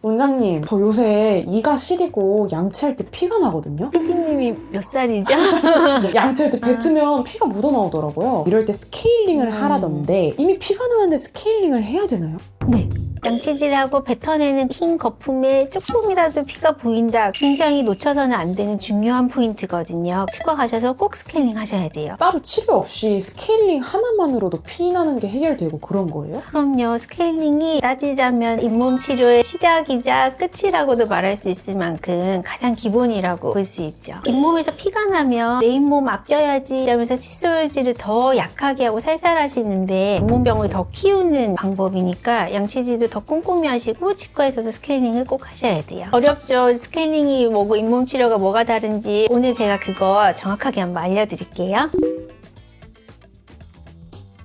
원장님, 저 요새 이가 시리고 양치할 때 피가 나거든요? 피디님이 몇 살이죠? 양치할 때 뱉으면 피가 묻어나오더라고요. 이럴 때 스케일링을 음. 하라던데 이미 피가 나는데 스케일링을 해야 되나요? 네. 양치질하고 뱉어내는 흰 거품에 조금이라도 피가 보인다. 굉장히 놓쳐서는 안 되는 중요한 포인트거든요. 치과 가셔서 꼭 스캐닝 하셔야 돼요. 따로 치료 없이 스케일링 하나만으로도 피 나는 게 해결되고 그런 거예요? 그럼요. 스케일링이 따지자면 잇몸 치료의 시작이자 끝이라고도 말할 수 있을 만큼 가장 기본이라고 볼 수 있죠. 잇몸에서 피가 나면 내 잇몸 아껴야지 하면서 칫솔질을 더 약하게 하고 살살 하시는데 잇몸병을 더 키우는 방법이니까 양치질도 더 꼼꼼히 하시고 치과에서도 스캐닝을 꼭 하셔야 돼요. 어렵죠. 스캐닝이 뭐고 잇몸 치료가 뭐가 다른지 오늘 제가 그거 정확하게 한번 알려드릴게요.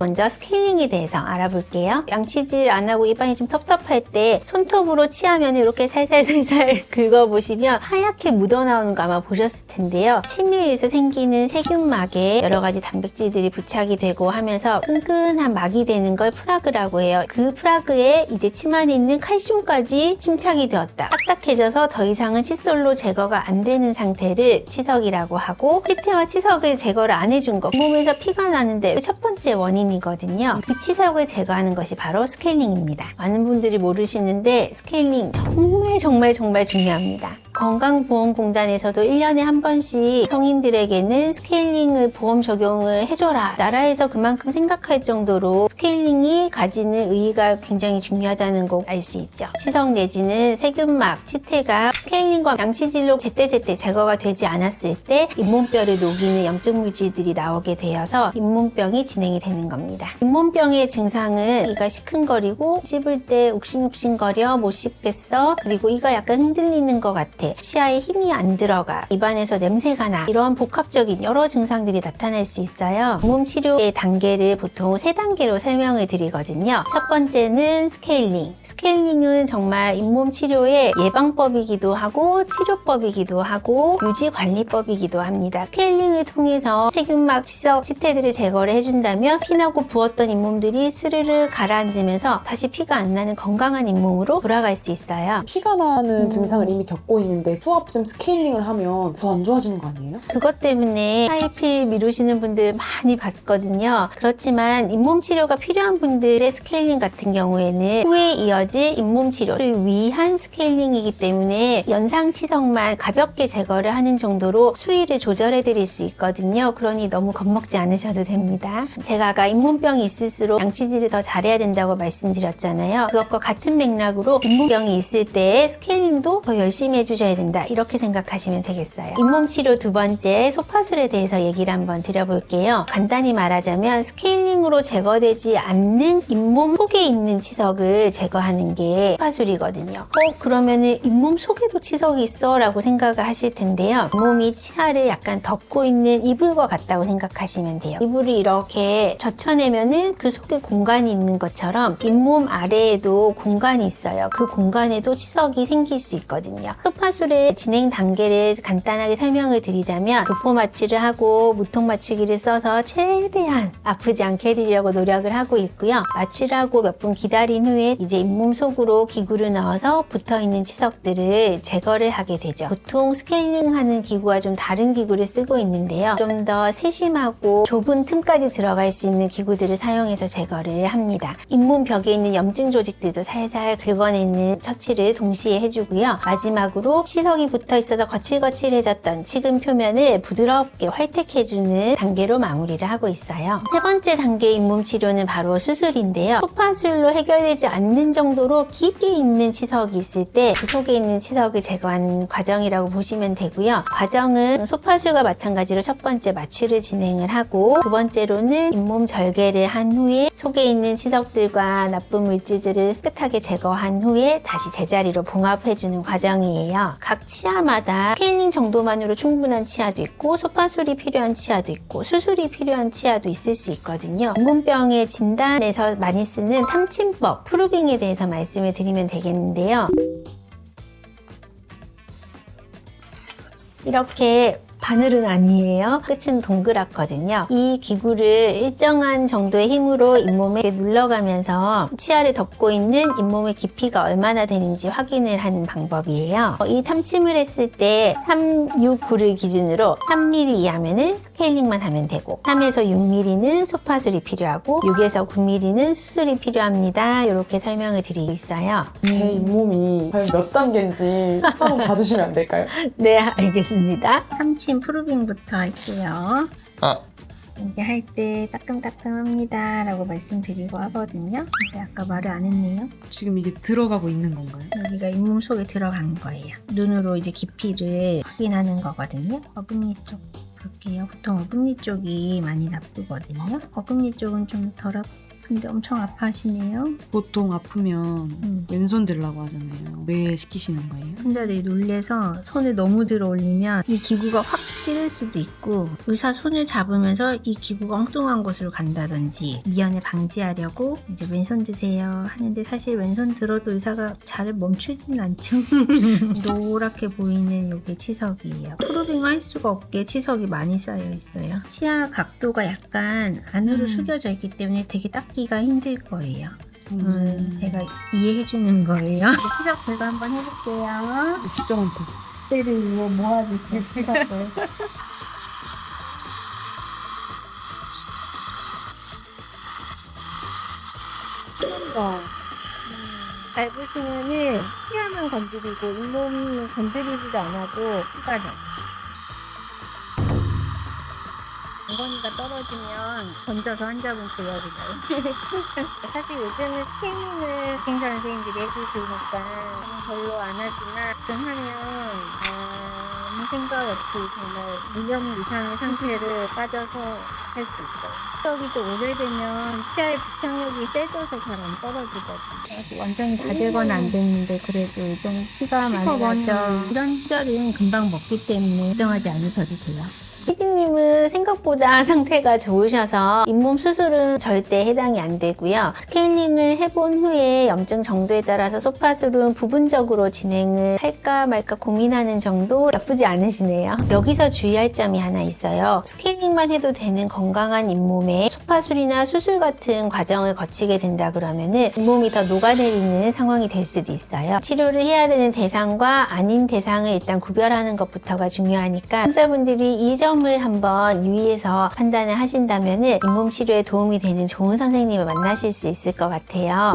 먼저 스케일링에 대해서 알아볼게요. 양치질 안 하고 입안이 좀 텁텁할 때 손톱으로 치하면 이렇게 살살살살 긁어보시면 하얗게 묻어나오는 거 아마 보셨을 텐데요. 침미에서 생기는 세균막에 여러 가지 단백질들이 부착이 되고 하면서 끈끈한 막이 되는 걸 프라그라고 해요. 그 프라그에 이제 침 안에 있는 칼슘까지 침착이 되었다. 딱딱해져서 더 이상은 칫솔로 제거가 안 되는 상태를 치석이라고 하고 치태와 치석을 제거를 안 해준 거 몸에서 피가 나는데 첫 번째 원인 이거든요. 그 치석을 제거하는 것이 바로 스케일링입니다. 많은 분들이 모르시는데 스케일링 정말 정말 정말 중요합니다. 건강보험공단에서도 1년에 한 번씩 성인들에게는 스케일링을 보험 적용을 해줘라. 나라에서 그만큼 생각할 정도로 스케일링이 가지는 의의가 굉장히 중요하다는 거 알 수 있죠. 치석 내지는 세균막, 치태가 스케일링과 양치질로 제때제때 제거가 되지 않았을 때 잇몸뼈를 녹이는 염증 물질들이 나오게 되어서 잇몸병이 진행이 되는 겁니다. 잇몸병의 증상은 이가 시큰거리고 씹을 때 욱신욱신거려 못 씹겠어 그리고 이가 약간 흔들리는 것 같아 치아에 힘이 안 들어가 입안에서 냄새가 나 이런 복합적인 여러 증상들이 나타날 수 있어요. 잇몸 치료의 단계를 보통 세 단계로 설명을 드리거든요. 첫 번째는 스케일링. 스케일링은 정말 잇몸 치료의 예방법이기도 하고 치료법이기도 하고 유지 관리법이기도 합니다. 스케일링을 통해서 세균막 치석 치태들을 제거를 해준다면 피나고 부었던 잇몸들이 스르르 가라앉으면서 다시 피가 안 나는 건강한 잇몸으로 돌아갈 수 있어요. 피가 나는 음. 증상을 이미 겪고 있는 데 후압샘 스케일링을 하면 더 안 좋아지는 거 아니에요? 그것 때문에 하이필 미루시는 분들 많이 봤거든요. 그렇지만 잇몸 치료가 필요한 분들의 스케일링 같은 경우에는 후에 이어질 잇몸 치료를 위한 스케일링이기 때문에 연상 치석만 가볍게 제거를 하는 정도로 수위를 조절해 드릴 수 있거든요. 그러니 너무 겁먹지 않으셔도 됩니다. 제가 아까 잇몸병이 있을수록 양치질을 더 잘해야 된다고 말씀드렸잖아요. 그것과 같은 맥락으로 잇몸병이 있을 때 스케일링도 더 열심히 해주셔야 된다. 이렇게 생각하시면 되겠어요. 잇몸 치료 두 번째 소파술에 대해서 얘기를 한번 드려볼게요. 간단히 말하자면 스케일링으로 제거되지 않는 잇몸 속에 있는 치석을 제거하는 게 소파술이거든요. 어 그러면은 잇몸 속에도 치석이 있어 라고 생각을 하실 텐데요. 몸이 치아를 약간 덮고 있는 이불과 같다고 생각하시면 돼요. 이불을 이렇게 젖혀내면은 그 속에 공간이 있는 것처럼 잇몸 아래에도 공간이 있어요. 그 공간에도 치석이 생길 수 있거든요. 소파술 의 진행 단계를 간단하게 설명을 드리자면 도포 마취를 하고 무통 마취기를 써서 최대한 아프지 않게 해드리려고 노력을 하고 있고요. 마취를 하고 몇 분 기다린 후에 이제 잇몸 속으로 기구를 넣어서 붙어 있는 치석들을 제거를 하게 되죠. 보통 스케일링 하는 기구와 좀 다른 기구를 쓰고 있는데요. 좀 더 세심하고 좁은 틈까지 들어갈 수 있는 기구들을 사용해서 제거를 합니다. 잇몸 벽에 있는 염증 조직들도 살살 긁어내는 처치를 동시에 해주고요. 마지막으로 치석이 붙어 있어서 거칠거칠해졌던 치근 표면을 부드럽게 활택해주는 단계로 마무리를 하고 있어요. 세 번째 단계 잇몸 치료는 바로 수술인데요. 소파술로 해결되지 않는 정도로 깊게 있는 치석이 있을 때 그 속에 있는 치석을 제거하는 과정이라고 보시면 되고요. 과정은 소파술과 마찬가지로 첫 번째 마취를 진행을 하고 두 번째로는 잇몸 절개를 한 후에 속에 있는 치석들과 나쁜 물질들을 깨끗하게 제거한 후에 다시 제자리로 봉합해주는 과정이에요. 각 치아마다 스케일링 정도만으로 충분한 치아도 있고 소파술이 필요한 치아도 있고 수술이 필요한 치아도 있을 수 있거든요. 잇몸병의 진단에서 많이 쓰는 탐침법, 프루빙에 대해서 말씀을 드리면 되겠는데요. 이렇게 바늘은 아니에요. 끝은 동그랗거든요. 이 기구를 일정한 정도의 힘으로 잇몸에 눌러가면서 치아를 덮고 있는 잇몸의 깊이가 얼마나 되는지 확인을 하는 방법이에요. 어, 이 탐침을 했을 때 3, 6, 9를 기준으로 3mm 이하면은 스케일링만 하면 되고 3에서 6mm는 소파술이 필요하고 6에서 9mm는 수술이 필요합니다. 이렇게 설명을 드리고 있어요. 제 잇몸이 과연 몇 단계인지 한번 봐주시면 안 될까요? 네, 알겠습니다. 탐침 프루빙부터 할게요. 아. 이게 할 때 따끔따끔합니다 라고 말씀드리고 하거든요. 근데 아까 말을 안 했네요. 지금 이게 들어가고 있는 건가요? 여기가 잇몸 속에 들어간 거예요. 눈으로 이제 깊이를 확인하는 거거든요. 어금니 쪽 볼게요. 보통 어금니 쪽이 많이 나쁘거든요. 어금니 쪽은 좀덜아 픈데 엄청 아파하시네요. 보통 아프면 음. 왼손 들라고 하잖아요. 왜 시키시는 거예요? 환자들이 놀래서 손을 너무 들어 올리면 이 기구가 확 찌를 수도 있고 의사 손을 잡으면서 이 기구가 엉뚱한 곳으로 간다든지 미연을 방지하려고 이제 왼손 드세요 하는데 사실 왼손 들어도 의사가 잘 멈추진 않죠 노랗게 보이는 이게 치석이에요 프로빙 할 수가 없게 치석이 많이 쌓여 있어요 치아 각도가 약간 안으로 음. 숙여져 있기 때문에 되게 닦기가 힘들 거예요 음, 음, 제가 이해해 주는 거예요 치석 제가 한번 해볼게요 수정한테. 때를 이거 모아주세요. 시각을. 밟으시면은 치아만 건드리고 잇몸 건드리지도 않아도 피가 나. 엉덩이가 떨어지면 건져서 환자분 제어를 해요. 사실 요즘은 스캐닝을 굉장히 선생님들이 해주시니까 별로 안 하지만 좀 하면 아무 생각 없이 정말 무념 이상의 상태를 빠져서 할 수 있어요. 좀 오래되면 치아의 부착력이 세져서 잘 안 떨어지거든요. 완전히 다 되거나 안 됐는데 그래도 좀 피가 많이 나죠. 이런 시절은 금방 먹기 때문에 걱정하지 않으셔도 돼요. 피디님은 생각보다 상태가 좋으셔서 잇몸 수술은 절대 해당이 안 되고요. 스케일링을 해본 후에 염증 정도에 따라서 소파술은 부분적으로 진행을 할까 말까 고민하는 정도 나쁘지 않으시네요. 여기서 주의할 점이 하나 있어요. 스케일링만 해도 되는 건강한 잇몸에 소파술이나 수술 같은 과정을 거치게 된다 그러면은 잇몸이 더 녹아내리는 상황이 될 수도 있어요. 치료를 해야 되는 대상과 아닌 대상을 일단 구별하는 것부터가 중요하니까 환자분들이 이점 을 한번 유의해서 판단을 하신다면 잇몸 치료에 도움이 되는 좋은 선생님을 만나실 수 있을 것 같아요.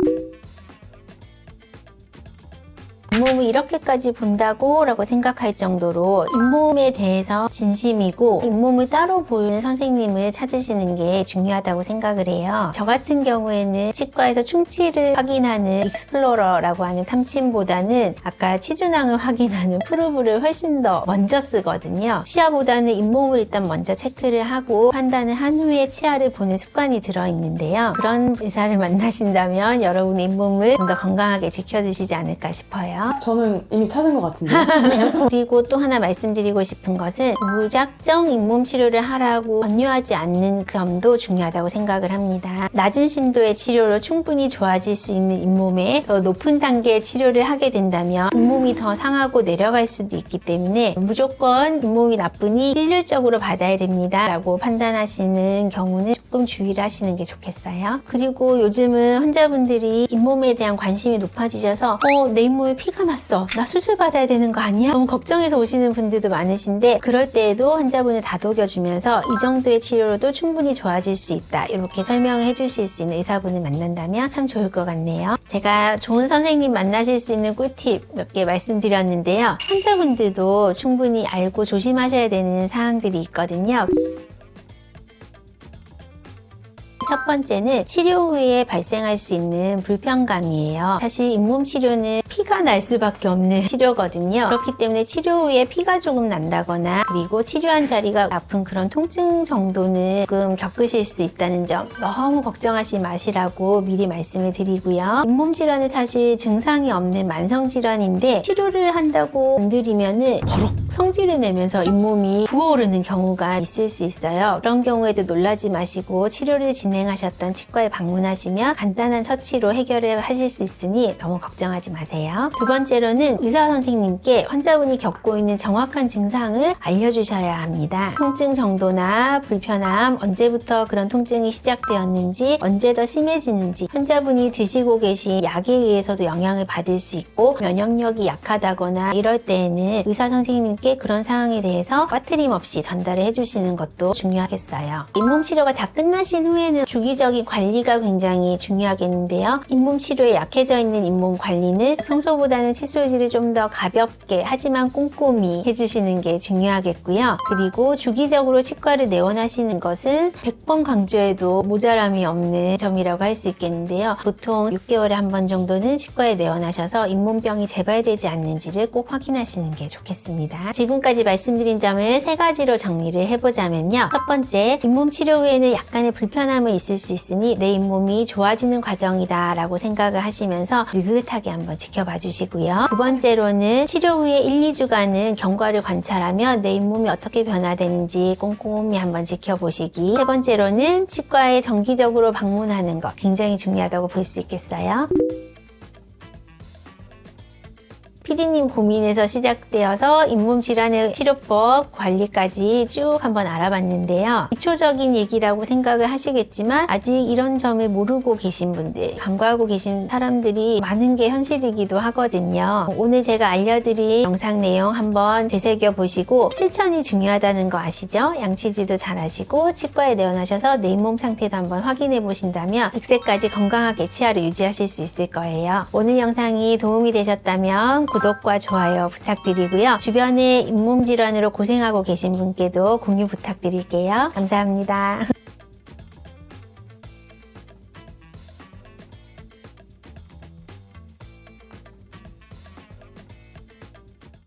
잇몸을 이렇게까지 본다고 라고 생각할 정도로 잇몸에 대해서 진심이고 잇몸을 따로 보이는 선생님을 찾으시는 게 중요하다고 생각을 해요. 저 같은 경우에는 치과에서 충치를 확인하는 익스플로러라고 하는 탐침보다는 아까 치주낭을 확인하는 프루브를 훨씬 더 먼저 쓰거든요. 치아보다는 잇몸을 일단 먼저 체크를 하고 판단을 한 후에 치아를 보는 습관이 들어있는데요. 그런 의사를 만나신다면 여러분의 잇몸을 좀 더 건강하게 지켜주시지 않을까 싶어요. 저는 이미 찾은 것 같은데. 그리고 또 하나 말씀드리고 싶은 것은 무작정 잇몸 치료를 하라고 권유하지 않는 그 점도 중요하다고 생각을 합니다. 낮은 심도의 치료로 충분히 좋아질 수 있는 잇몸에 더 높은 단계의 치료를 하게 된다면 잇몸이 더 상하고 내려갈 수도 있기 때문에 무조건 잇몸이 나쁘니 일률적으로 받아야 됩니다. 라고 판단하시는 경우는 조금 주의를 하시는 게 좋겠어요. 그리고 요즘은 환자분들이 잇몸에 대한 관심이 높아지셔서 어, 내 잇몸에 피가 났어. 나 수술 받아야 되는 거 아니야? 너무 걱정해서 오시는 분들도 많으신데 그럴 때에도 환자분을 다독여주면서 이 정도의 치료로도 충분히 좋아질 수 있다. 이렇게 설명을 해주실 수 있는 의사분을 만난다면 참 좋을 것 같네요. 제가 좋은 선생님 만나실 수 있는 꿀팁 몇 개 말씀드렸는데요. 환자분들도 충분히 알고 조심하셔야 되는 사항들이 있거든요. 첫 번째는 치료 후에 발생할 수 있는 불편감이에요. 사실 잇몸 치료는 피가 날 수밖에 없는 치료거든요. 그렇기 때문에 치료 후에 피가 조금 난다거나 그리고 치료한 자리가 아픈 그런 통증 정도는 조금 겪으실 수 있다는 점 너무 걱정하지 마시라고 미리 말씀을 드리고요. 잇몸 질환은 사실 증상이 없는 만성 질환인데 치료를 한다고 건드리면은 버럭 성질을 내면서 잇몸이 부어오르는 경우가 있을 수 있어요. 그런 경우에도 놀라지 마시고 치료를 진행 진행하셨던 치과에 방문하시면 간단한 처치로 해결을 하실 수 있으니 너무 걱정하지 마세요. 두 번째로는 의사 선생님께 환자분이 겪고 있는 정확한 증상을 알려주셔야 합니다. 통증 정도나 불편함, 언제부터 그런 통증이 시작되었는지, 언제 더 심해지는지, 환자분이 드시고 계신 약에 의해서도 영향을 받을 수 있고 면역력이 약하다거나 이럴 때에는 의사 선생님께 그런 상황에 대해서 빠트림 없이 전달을 해주시는 것도 중요하겠어요. 잇몸 치료가 다 끝나신 후에는 주기적인 관리가 굉장히 중요하겠는데요. 잇몸 치료에 약해져 있는 잇몸 관리는 평소보다는 칫솔질을 좀 더 가볍게 하지만 꼼꼼히 해주시는 게 중요하겠고요. 그리고 주기적으로 치과를 내원하시는 것은 100번 강조해도 모자람이 없는 점이라고 할 수 있겠는데요. 보통 6개월에 한 번 정도는 치과에 내원하셔서 잇몸병이 재발되지 않는지를 꼭 확인하시는 게 좋겠습니다. 지금까지 말씀드린 점을 세 가지로 정리를 해보자면요. 첫 번째, 잇몸 치료 후에는 약간의 불편함 은 있을 수 있으니 내 잇몸이 좋아지는 과정이다 라고 생각을 하시면서 느긋하게 한번 지켜봐 주시고요. 두 번째로는 치료 후에 1, 2주간은 경과를 관찰하며 내 잇몸이 어떻게 변화되는지 꼼꼼히 한번 지켜보시기. 세 번째로는 치과에 정기적으로 방문하는 것 굉장히 중요하다고 볼 수 있겠어요. PD님 고민에서 시작되어서 잇몸 질환의 치료법 관리까지 쭉 한번 알아봤는데요. 기초적인 얘기라고 생각을 하시겠지만 아직 이런 점을 모르고 계신 분들, 간과하고 계신 사람들이 많은 게 현실이기도 하거든요. 오늘 제가 알려드린 영상 내용 한번 되새겨 보시고 실천이 중요하다는 거 아시죠? 양치질도 잘 하시고 치과에 내원하셔서 내 잇몸 상태도 한번 확인해 보신다면 100세까지 건강하게 치아를 유지하실 수 있을 거예요. 오늘 영상이 도움이 되셨다면 구독과 좋아요 부탁드리고요. 주변에 잇몸 질환으로 고생하고 계신 분께도 공유 부탁드릴게요. 감사합니다.